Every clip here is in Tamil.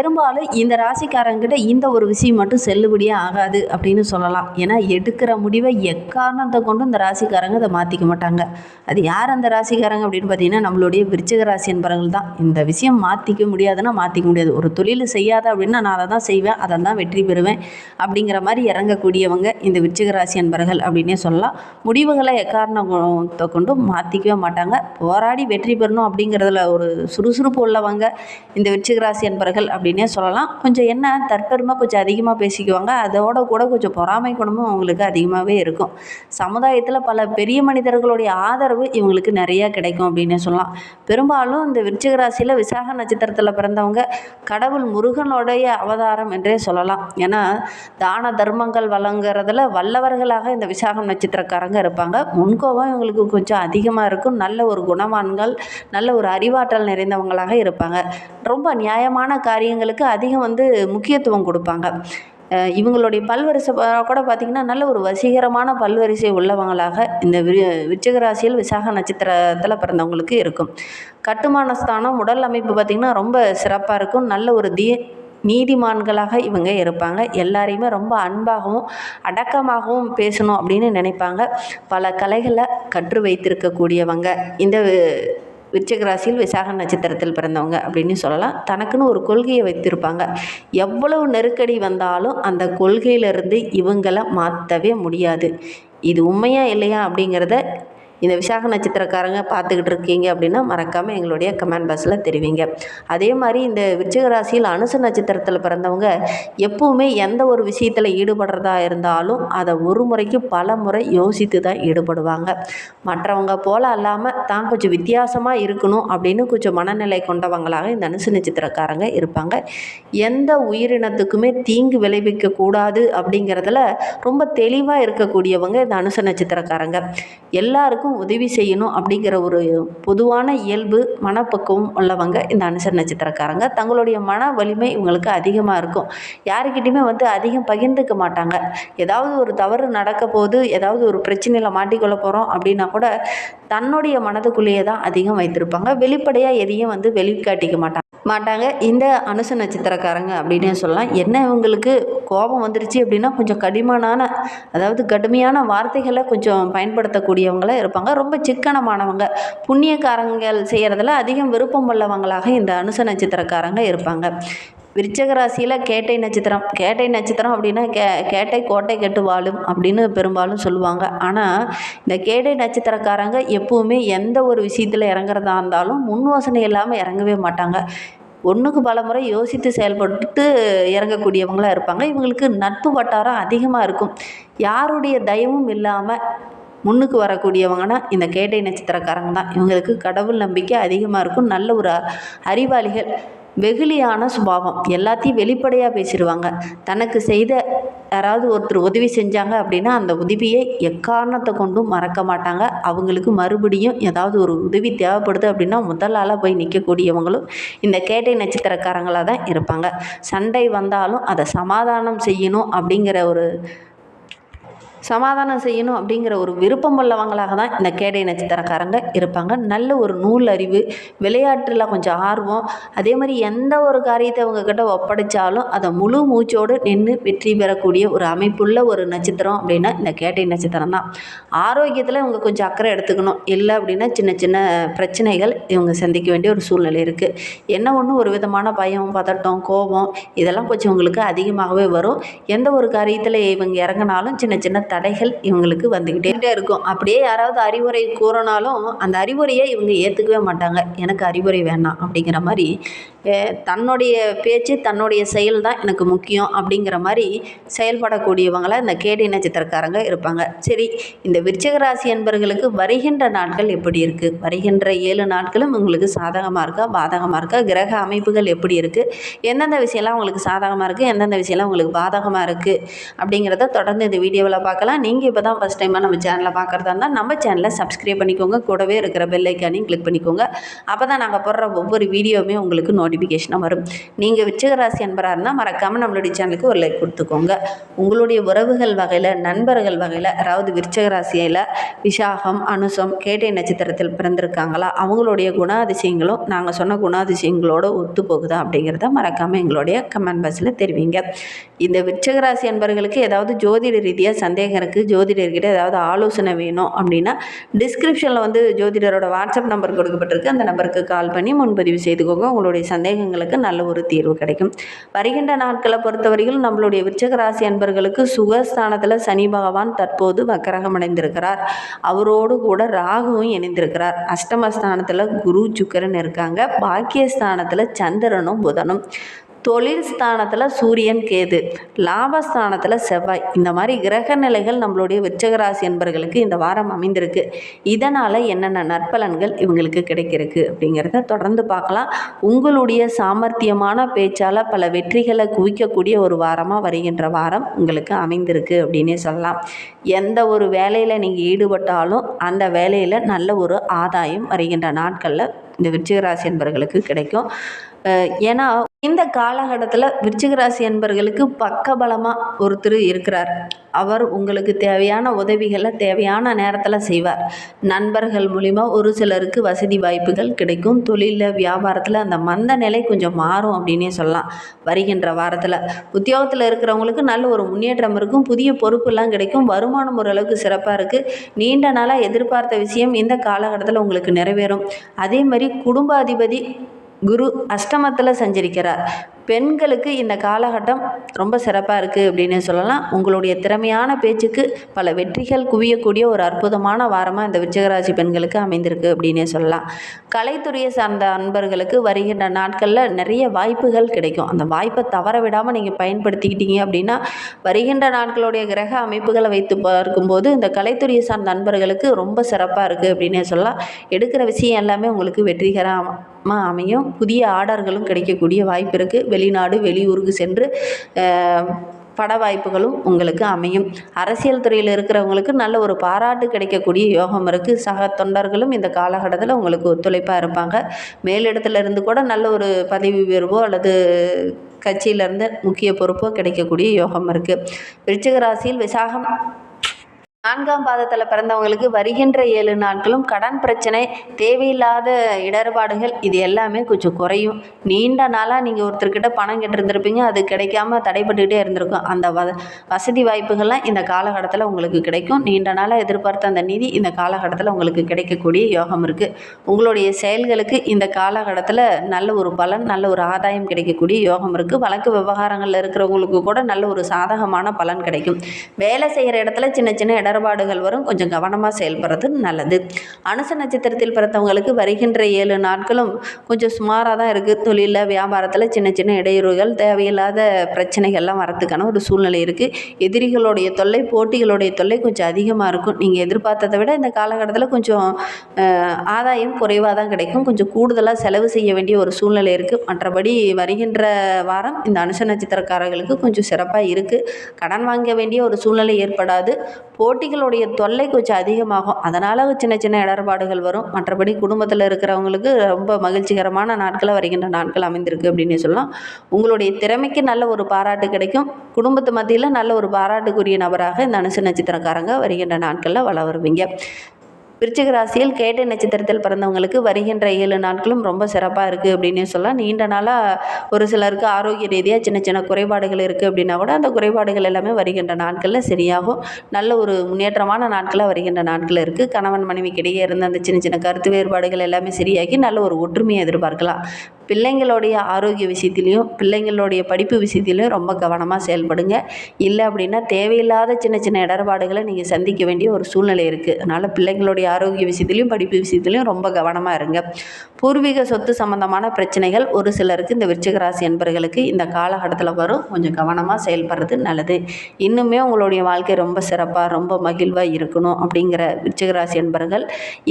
பெரும்பாலும் இந்த ராசிக்காரங்கிட்ட இந்த ஒரு விஷயம் மட்டும் செல்லுபடியே ஆகாது அப்படின்னு சொல்லலாம். ஏன்னா எடுக்கிற முடிவை எக்காரணத்தை கொண்டும் இந்த ராசிக்காரங்க அதை மாற்றிக்க மாட்டாங்க. அது யார் அந்த ராசிக்காரங்க அப்படின்னு பார்த்தீங்கன்னா நம்மளுடைய விருச்சிக ராசி என்பவர்கள் தான். இந்த விஷயம் மாற்றிக்க முடியாதுன்னா மாற்றிக்க முடியாது. ஒரு தொழில் செய்யாத அப்படின்னா நான் அதை தான் செய்வேன் அதை தான் வெற்றி பெறுவேன் அப்படிங்கிற மாதிரி இறங்கக்கூடியவங்க இந்த விருச்சிக ராசி என்பவர்கள் அப்படின்னே சொல்லலாம். முடிவுகளை எக்காரணத்தை கொண்டும் மாற்றிக்கவே மாட்டாங்க. போராடி வெற்றி பெறணும் அப்படிங்கிறதுல ஒரு சுறுசுறுப்பு உள்ளவங்க இந்த விருச்சிக ராசி என்பவர்கள் அப்படின்னு அப்படின்னே சொல்லலாம். கொஞ்சம் என்ன தற்பெருமை கொஞ்சம் அதிகமாக பேசிக்குவாங்க. அதோட கூட கொஞ்சம் பொறாமை குணமும் அவங்களுக்கு அதிகமாகவே இருக்கும். சமுதாயத்தில் பல பெரிய மனிதர்களுடைய ஆதரவு இவங்களுக்கு நிறையா கிடைக்கும் அப்படின்னே சொல்லலாம். பெரும்பாலும் இந்த விருச்சிக ராசியில் விசாக நட்சத்திரத்தில் பிறந்தவங்க கடவுள் முருகனுடைய அவதாரம் என்றே சொல்லலாம். ஏன்னா தான தர்மங்கள் வழங்குறதுல வல்லவர்களாக இந்த விசாகம் நட்சத்திரக்காரங்க இருப்பாங்க. முன்கோபம் இவங்களுக்கு கொஞ்சம் அதிகமாக இருக்கும். நல்ல ஒரு குணவான்கள் நல்ல ஒரு அறிவாற்றல் நிறைந்தவங்களாக இருப்பாங்க. ரொம்ப நியாயமான காரியங்கள் காரியங்களுக்கு அதிகம் வந்து முக்கியத்துவம் கொடுப்பாங்க. இவங்களுடைய பல்வரிசை கூட பார்த்திங்கன்னா நல்ல ஒரு வசீகரமான பல்வரிசை உள்ளவங்களாக இந்த விரு விருச்சிக ராசியில் விசாக நட்சத்திரத்தில் பிறந்தவங்களுக்கு இருக்கும். கட்டுமான ஸ்தானம் உடல் அமைப்பு பார்த்திங்கன்னா ரொம்ப சிறப்பாக இருக்கும். நல்ல ஒரு தீ நீதிமான்களாக இவங்க இருப்பாங்க. எல்லாரையுமே ரொம்ப அன்பாகவும் அடக்கமாகவும் பேசணும் அப்படின்னு நினைப்பாங்க. பல கலைகளை கற்று வைத்திருக்கக்கூடியவங்க. இந்த விருச்சிக ராசியில் விசாக நட்சத்திரத்தில் பிறந்தவங்க அப்படின்னு சொல்லலாம். தனக்குன்னு ஒரு கொள்கையை வைத்திருப்பாங்க. எவ்வளவு நெருக்கடி வந்தாலும் அந்த கொள்கையிலிருந்து இவங்களை மாற்றவே முடியாது. இது உண்மையா இல்லையா அப்படிங்கிறத இந்த விசாக நட்சத்திரக்காரங்க பார்த்துக்கிட்டு இருக்கீங்க அப்படின்னா மறக்காமல் எங்களுடைய கமெண்ட் பாக்ஸில் தெரிவிங்க. அதே மாதிரி இந்த விருச்சிக ராசியில் அனுச நட்சத்திரத்தில் பிறந்தவங்க எப்பவுமே எந்த ஒரு விஷயத்தில் ஈடுபடுறதா இருந்தாலும் அதை ஒரு முறைக்கு பல முறை யோசித்து தான் ஈடுபடுவாங்க. மற்றவங்க போல் அல்லாமல் தான் கொஞ்சம் வித்தியாசமாக இருக்கணும் அப்படின்னு கொஞ்சம் மனநிலை கொண்டவங்களாக இந்த அனுச நட்சத்திரக்காரங்க இருப்பாங்க. எந்த உயிரினத்துக்குமே தீங்கு விளைவிக்க கூடாது அப்படிங்கிறதுல ரொம்ப தெளிவாக இருக்கக்கூடியவங்க இந்த அனுச நட்சத்திரக்காரங்க. எல்லாருக்கும் உதவி செய்யணும் அப்படிங்கிற ஒரு பொதுவான இயல்பு மனப்பக்குவம் உள்ளவங்க இந்த அனுசர் நட்சத்திரக்காரங்க. தங்களுடைய மன வலிமை இவங்களுக்கு அதிகமாக இருக்கும். யாருக்கிட்டையுமே வந்து அதிகம் பகிர்ந்துக்க மாட்டாங்க. ஏதாவது ஒரு தவறு நடக்க போது ஏதாவது ஒரு பிரச்சனையில் மாட்டிக்கொள்ள போகிறோம் அப்படின்னா கூட தன்னுடைய மனதுக்குள்ளேயே தான் அதிகம் வைத்திருப்பாங்க. வெளிப்படையாக எதையும் வந்து வெளிக்காட்டிக்க மாட்டாங்க. மாட்டாங்க. இந்த அனுச நட்சத்திரக்காரங்க அப்படின்னே சொல்லலாம். என்ன இவங்களுக்கு கோபம் வந்துருச்சு அப்படின்னா கொஞ்சம் கடிமனான அதாவது கடுமையான வார்த்தைகளை கொஞ்சம் பயன்படுத்தக்கூடியவங்களாக இருப்பாங்க. ரொம்ப சிக்கனமானவங்க. புண்ணியக்காரங்கள் செய்கிறதுல அதிகம் விருப்பம் உள்ளவங்களாக இந்த அனுச நட்சத்திரக்காரங்க இருப்பாங்க. விருச்சக ராசியில் கேட்டை நட்சத்திரம் கேட்டை நட்சத்திரம் அப்படின்னா கே கேட்டை கோட்டை கெட்டு வாழும் அப்படின்னு பெரும்பாலும் சொல்லுவாங்க. ஆனால் இந்த கேட்டை நட்சத்திரக்காரங்க எப்பவுமே எந்த ஒரு விஷயத்தில் இறங்குறதா இருந்தாலும் முன் யோசனை இல்லாமல் இறங்கவே மாட்டாங்க. ஒன்றுக்கு பல முறை யோசித்து செயல்பட்டு இறங்கக்கூடியவங்களாக இருப்பாங்க. இவங்களுக்கு நட்பு வட்டாரம் அதிகமாக இருக்கும். யாருடைய தயவும் இல்லாமல் முன்னுக்கு வரக்கூடியவங்கன்னா இந்த கேட்டை நட்சத்திரக்காரங்க தான். இவங்களுக்கு கடவுள் நம்பிக்கை அதிகமாக இருக்கும். நல்ல ஒரு அ- அறிவாளிகள். வெகுளியான சுபாவம். எல்லாத்தையும் வெளிப்படையாக பேசிடுவாங்க. தனக்கு செய்த யாராவது ஒருத்தர் உதவி செஞ்சாங்க அப்படின்னா அந்த உதவியை எக்காரணத்தை கொண்டும் மறக்க மாட்டாங்க. அவங்களுக்கு மறுபடியும் ஏதாவது ஒரு உதவி தேவைப்படுது அப்படின்னா முதலால் போய் நிற்கக்கூடியவங்களும் இந்த கேட்டை நட்சத்திரக்காரங்களாக தான் இருப்பாங்க. சண்டை வந்தாலும் அதை சமாதானம் செய்யணும் அப்படிங்கிற ஒரு சமாதானம் செய்யணும் அப்படிங்கிற ஒரு விருப்பம் உள்ளவங்களாக தான் இந்த கேடை நட்சத்திரக்காரங்க இருப்பாங்க. நல்ல ஒரு நூல் அறிவு விளையாட்டில் கொஞ்சம் ஆர்வம் அதே மாதிரி எந்த ஒரு காரியத்தை அவங்கக்கிட்ட ஒப்படைச்சாலும் அதை முழு மூச்சோடு நின்று வெற்றி பெறக்கூடிய ஒரு அமைப்புள்ள ஒரு நட்சத்திரம் அப்படின்னா இந்த கேட்டை நட்சத்திரம் தான். ஆரோக்கியத்தில் இவங்க கொஞ்சம் அக்கறை எடுத்துக்கணும். இல்லை அப்படின்னா சின்ன சின்ன பிரச்சனைகள் இவங்க சந்திக்க வேண்டிய ஒரு சூழ்நிலை இருக்குது என்ன ஒன்று ஒரு விதமான பயம் பதட்டம் கோபம் இதெல்லாம் கொஞ்சம் இவங்களுக்கு அதிகமாகவே வரும். எந்த ஒரு காரியத்தில் இவங்க இறங்கினாலும் சின்ன சின்ன தடைகள் இவங்களுக்கு வந்துக்கிட்டே இருக்கும். அப்படியே யாராவது அறிவுரை கூறினாலும் அந்த அறிவுரையை இவங்க ஏற்றுக்கவே மாட்டாங்க. எனக்கு அறிவுரை வேணாம் அப்படிங்கிற மாதிரி தன்னுடைய பேச்சு தன்னுடைய செயல் தான் எனக்கு முக்கியம் அப்படிங்கிற மாதிரி செயல்படக்கூடியவங்களாம் இந்த கேடி நட்சத்திரக்காரங்க இருப்பாங்க. சரி இந்த விருச்சகராசி ராசி என்பவர்களுக்கு வருகின்ற நாட்கள் எப்படி இருக்குது வருகின்ற ஏழு நாட்களும் உங்களுக்கு சாதகமாக இருக்கா? பாதகமாக இருக்கா? கிரக அமைப்புகள் எப்படி இருக்குது எந்தெந்த விஷயம்லாம் உங்களுக்கு சாதகமாக இருக்குது எந்தெந்த விஷயம்லாம் உங்களுக்கு பாதகமாக இருக்குது அப்படிங்கிறத தொடர்ந்து இந்த வீடியோவில் பார்க்க பார்க்கலாம். நீங்கள் இப்போ தான் ஃபஸ்ட் டைமாக நம்ம சேனலை பார்க்குறதா இருந்தால் நம்ம சேனலை சப்ஸ்கிரைப் பண்ணிக்கோங்க. கூடவே இருக்கிற பெல் ஐக்கானையும் கிளிக் பண்ணிக்கோங்க. அப்போ தான் நாங்கள் போடுற ஒவ்வொரு வீடியோவுமே உங்களுக்கு நோட்டிஃபிகேஷனாக வரும். நீங்கள் விச்சகராசி அன்பராக இருந்தால் மறக்காமல் நம்மளுடைய சேனலுக்கு ஒரு லைக் கொடுத்துக்கோங்க. உங்களுடைய உறவுகள் வகையில் நண்பர்கள் வகையில் அதாவது விருச்சகராசியில் விசாகம் அனுசம் கேட்டை நட்சத்திரத்தில் பிறந்திருக்காங்களா அவங்களுடைய குணாதிசயங்களும் நாங்கள் சொன்ன குணாதிசயங்களோட ஒத்து போகுதா அப்படிங்கிறத மறக்காமல் எங்களுடைய கமெண்ட் பாக்ஸில் தெரிவிங்க. இந்த விருச்சகராசி அன்பர்களுக்கு ஏதாவது ஜோதிட ரீதியாக சந்தேகம் இருக்குது ஜோதிடர்கிட்ட ஏதாவது ஆலோசனை வேணும் அப்படின்னா டிஸ்கிரிப்ஷனில் வந்து ஜோதிடரோட வாட்ஸ்அப் நம்பர் கொடுக்கப்பட்டிருக்கு. அந்த நம்பருக்கு கால் பண்ணி முன்பதிவு செய்துக்கோங்க. உங்களுடைய சந்தேகங்களுக்கு நல்ல ஒரு தீர்வு கிடைக்கும். வருகின்ற நாட்களை பொறுத்தவரையில் நம்மளுடைய விருச்சிக ராசி அன்பர்களுக்கு சுகஸ்தானத்தில் சனி பகவான் தற்போது வக்கரகம் அடைந்திருக்கிறார். அவரோடு கூட ராகுவும் இணைந்திருக்கிறார். அஷ்டமஸ்தானத்தில் குரு சுக்கரன் இருக்காங்க. பாக்கியஸ்தானத்தில் சந்திரனும் புதனும். தொழில் ஸ்தானத்தில் சூரியன் கேது லாபஸ்தானத்தில் செவ்வாய். இந்த மாதிரி கிரக நிலைகள் நம்மளுடைய விச்சகராசி என்பர்களுக்கு இந்த வாரம் அமைந்திருக்கு. இதனால் என்னென்ன நற்பலன்கள் இவங்களுக்கு கிடைக்கிறதுக்கு அப்படிங்கிறத தொடர்ந்து பார்க்கலாம். உங்களுடைய சாமர்த்தியமான பேச்சால் பல வெற்றிகளை குவிக்கக்கூடிய ஒரு வாரமாக வருகின்ற வாரம் உங்களுக்கு அமைந்திருக்கு அப்படின்னே சொல்லலாம். எந்த ஒரு வேலையில் நீங்கள் ஈடுபட்டாலும் அந்த வேலையில் நல்ல ஒரு ஆதாயம் வருகின்ற நாட்களில் இந்த விருச்சிகராசி என்பர்களுக்கு கிடைக்கும். ஏன்னா இந்த காலகட்டத்தில் விருச்சிகராசி என்பர்களுக்கு பக்கபலமாக ஒருத்தர் இருக்கிறார். அவர் உங்களுக்கு தேவையான உதவிகளை தேவையான நேரத்தில் செய்வார். நண்பர்கள் மூலிமா ஒரு சிலருக்கு வசதி வாய்ப்புகள் கிடைக்கும். தொழிலில் வியாபாரத்தில் அந்த மந்த நிலை கொஞ்சம் மாறும் அப்படின்னே சொல்லலாம். வருகின்ற வாரத்தில் உத்தியோகத்தில் இருக்கிறவங்களுக்கு நல்ல ஒரு முன்னேற்றம் இருக்கும். புதிய பொறுப்புலாம் கிடைக்கும். வருமானம் ஓரளவுக்கு சிறப்பாக இருக்குது நீண்ட நாளாக எதிர்பார்த்த விஷயம் இந்த காலகட்டத்தில் உங்களுக்கு நிறைவேறும். அதே மாதிரி குடும்ப அதிபதி குரு அஷ்டமத்தில் சஞ்சரிக்கிறார். பெண்களுக்கு இந்த காலகட்டம் ரொம்ப சிறப்பாக இருக்குது அப்படின்னு சொல்லலாம். உங்களுடைய திறமையான பேச்சுக்கு பல வெற்றிகள் குவியக்கூடிய ஒரு அற்புதமான வாரமாக இந்த விருச்சிகராசி பெண்களுக்கு அமைந்திருக்கு அப்படின்னே சொல்லலாம். கலைத்துறையை சார்ந்த அன்பர்களுக்கு வருகின்ற நாட்களில் நிறைய வாய்ப்புகள் கிடைக்கும். அந்த வாய்ப்பை தவற விடாமல் நீங்கள் பயன்படுத்திக்கிட்டீங்க அப்படின்னா வருகின்ற நாட்களுடைய கிரக அமைப்புகளை வைத்து பார்க்கும்போது இந்த கலைத்துறையை சார்ந்த அன்பர்களுக்கு ரொம்ப சிறப்பாக இருக்குது அப்படின்னே சொல்லலாம். எடுக்கிற விஷயம் எல்லாமே உங்களுக்கு வெற்றிகரமாக அமையும் புதிய ஆர்டர்களும் கிடைக்கக்கூடிய வாய்ப்பு இருக்குது வெளிநாடு வெளியூருக்கு சென்று பட வாய்ப்புகளும் உங்களுக்கு அமையும். அரசியல் துறையில் இருக்கிறவங்களுக்கு நல்ல ஒரு பாராட்டு கிடைக்கக்கூடிய யோகம் இருக்குது சக தொண்டர்களும் இந்த காலகட்டத்தில் உங்களுக்கு ஒத்துழைப்பாக இருப்பாங்க. மேலிடத்துலேருந்து கூட நல்ல ஒரு பதவி உயர்வோ அல்லது கட்சியிலேருந்து முக்கிய பொறுப்போ கிடைக்கக்கூடிய யோகம் இருக்குது விருச்சிக ராசியில் விசாகம் நான்காம் பாதத்தில் பிறந்தவங்களுக்கு வருகின்ற ஏழு நாட்களும் கடன் பிரச்சனை தேவையில்லாத இடர்பாடுகள் இது எல்லாமே கொஞ்சம் குறையும். நீண்ட நாளாக நீங்கள் ஒருத்தர்கிட்ட பணம் கேட்டிருந்திருப்பீங்க அது கிடைக்காம தடைப்பட்டுக்கிட்டே இருந்திருக்கும். அந்த வ வசதி வாய்ப்புகள்லாம் இந்த காலகட்டத்தில் உங்களுக்கு கிடைக்கும். நீண்ட நாளாக எதிர்பார்த்த அந்த நிதி இந்த காலகட்டத்தில் உங்களுக்கு கிடைக்கக்கூடிய யோகம் இருக்குது உங்களுடைய செயல்களுக்கு இந்த காலகட்டத்தில் நல்ல ஒரு பலன் நல்ல ஒரு ஆதாயம் கிடைக்கக்கூடிய யோகம் இருக்குது வழக்கு விவகாரங்களில் இருக்கிறவங்களுக்கு கூட நல்ல ஒரு சாதகமான பலன் கிடைக்கும். வேலை செய்கிற இடத்துல சின்ன சின்ன இடர்பாடுகள் வரும். கொஞ்சம் கவனமாக செயல்படுறது நல்லது. அனுச நட்சத்திரத்தில் பிறந்தவங்களுக்கு வருகின்ற ஏழு நாட்களும் கொஞ்சம் சுமாராக தான் இருக்குது தொழிலில் வியாபாரத்தில் சின்ன சின்ன இடையூறுகள் தேவையில்லாத பிரச்சனைகள்லாம் வரத்துக்கான ஒரு சூழ்நிலை இருக்குது எதிரிகளுடைய தொல்லை போட்டிகளுடைய தொல்லை கொஞ்சம் அதிகமாக இருக்கும். நீங்கள் எதிர்பார்த்ததை விட இந்த காலகட்டத்தில் கொஞ்சம் ஆதாயம் குறைவாக தான் கிடைக்கும். கொஞ்சம் கூடுதலாக செலவு செய்ய வேண்டிய ஒரு சூழ்நிலை இருக்குது மற்றபடி வருகின்ற வாரம் இந்த அனுச நட்சத்திரக்காரர்களுக்கு கொஞ்சம் சிறப்பாக இருக்குது கடன் வாங்க வேண்டிய ஒரு சூழ்நிலை ஏற்படாது. போட்டி போட்டிகளுடைய தொல்லை கொஞ்சம் அதிகமாகும். அதனால் சின்ன சின்ன இடர்பாடுகள் வரும். மற்றபடி குடும்பத்தில் இருக்கிறவங்களுக்கு ரொம்ப மகிழ்ச்சிகரமான நாட்களாக வருகின்ற நாட்கள் அமைந்திருக்கு அப்படின்னு சொல்லலாம். உங்களுடைய திறமைக்கு நல்ல ஒரு பாராட்டு கிடைக்கும். குடும்பத்து மத்தியில் நல்ல ஒரு பாராட்டுக்குரிய நபராக இந்த அனுசு நட்சத்திரக்காரங்க வருகின்ற நாட்களில் வள வருவீங்க. விருச்சிக ராசியில் கேட்டை நட்சத்திரத்தில் பிறந்தவங்களுக்கு வருகின்ற ஏழு நாட்களும் ரொம்ப சிறப்பாக இருக்குது அப்படின்னே சொல்லலாம். நீண்ட நாளாக ஒரு சிலருக்கு ஆரோக்கிய ரீதியாக சின்ன சின்ன குறைபாடுகள் இருக்குது அப்படின்னா கூட அந்த குறைபாடுகள் எல்லாமே வருகின்ற நாட்களில் சரியாகும். நல்ல ஒரு முன்னேற்றமான நாட்களாக வருகின்ற நாட்கள் இருக்குது கணவன் மனைவிக்கிடையே இருந்த அந்த சின்ன சின்ன கருத்து வேறுபாடுகள் எல்லாமே சரியாகி நல்ல ஒரு ஒற்றுமையை எதிர்பார்க்கலாம். பிள்ளைங்களுடைய ஆரோக்கிய விஷயத்திலையும் பிள்ளைங்களுடைய படிப்பு விஷயத்திலையும் ரொம்ப கவனமாக செயல்படுங்க. இல்லை அப்படின்னா தேவையில்லாத சின்ன சின்ன இடர்பாடுகளை நீங்கள் சந்திக்க வேண்டிய ஒரு சூழ்நிலை இருக்குது அதனால் பிள்ளைங்களுடைய ஆரோக்கிய விஷயத்திலையும் படிப்பு விஷயத்திலையும் ரொம்ப கவனமாக இருங்க. பூர்வீக சொத்து சம்பந்தமான பிரச்சனைகள் ஒரு சிலருக்கு இந்த விருச்சிகராசி என்பர்களுக்கு இந்த காலகட்டத்தில் வரும். கொஞ்சம் கவனமாக செயல்படுறது நல்லது. இன்னுமே உங்களுடைய வாழ்க்கை ரொம்ப சிறப்பாக ரொம்ப மகிழ்வாக இருக்கணும் அப்படிங்கிற விருச்சிகராசி என்பர்கள்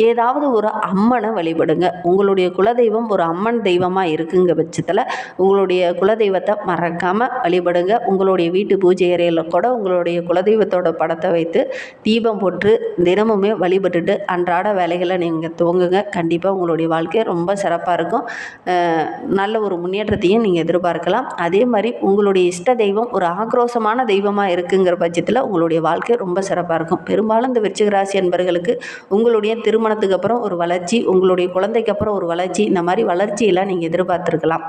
ஏதாவது ஒரு அம்மனை வழிபடுங்க. உங்களுடைய குலதெய்வம் ஒரு அம்மன் தெய்வமாக தெய்வமாக இருக்குங்க பட்சத்தில் உங்களுடைய குலதெய்வத்தை மறக்காமல் வழிபடுங்க. உங்களுடைய வீட்டு பூஜை அறையில் கூட உங்களுடைய குலதெய்வத்தோட படத்தை வைத்து தீபம் போட்டு தினமுமே வழிபட்டுட்டு அன்றாட வேலைகளை நீங்கள் துவங்குங்க. கண்டிப்பாக உங்களுடைய வாழ்க்கை ரொம்ப சிறப்பாக இருக்கும். நல்ல ஒரு முன்னேற்றத்தையும் நீங்கள் எதிர்பார்க்கலாம். அதே மாதிரி உங்களுடைய இஷ்ட தெய்வம் ஒரு ஆக்ரோஷமான தெய்வமாக இருக்குங்கிற பட்சத்தில் உங்களுடைய வாழ்க்கை ரொம்ப சிறப்பாக இருக்கும். பெரும்பாலும் இந்த விருச்சிக ராசி என்பர்களுக்கு உங்களுடைய திருமணத்துக்கு அப்புறம் ஒரு வளர்ச்சி உங்களுடைய குழந்தைக்கு அப்புறம் ஒரு வளர்ச்சி இந்த மாதிரி வளர்ச்சியெல்லாம் நீங்கள் எதிர்பார்த்துருக்கலாம்.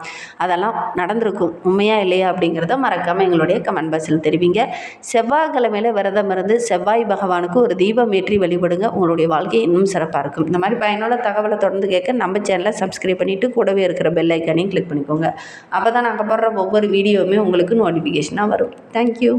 அதெல்லாம் நடந்திருக்கும். உண்மையா இல்லையா அப்படிங்கிறத மறக்காமல் எங்களுடைய கமெண்ட் பாக்ஸில் தெரிவிங்க. செவ்வாய்க்கிழமையில விரதம் இருந்து செவ்வாய் பகவானுக்கு ஒரு தீபம் ஏற்றி வழிபடுங்க. உங்களுடைய வாழ்க்கை இன்னும் சிறப்பாக இருக்கும். இந்த மாதிரி பயனுள்ள தகவலை தொடர்ந்து கேட்க நம்ம சேனலை சப்ஸ்கிரைப் பண்ணிவிட்டு கூடவே இருக்கிற பெல் ஐக்கானையும் கிளிக் பண்ணிக்கோங்க. அப்போ தான் நாங்கள் போடுற ஒவ்வொரு வீடியோவுமே உங்களுக்கு நோட்டிஃபிகேஷனாக வரும். தேங்க்யூ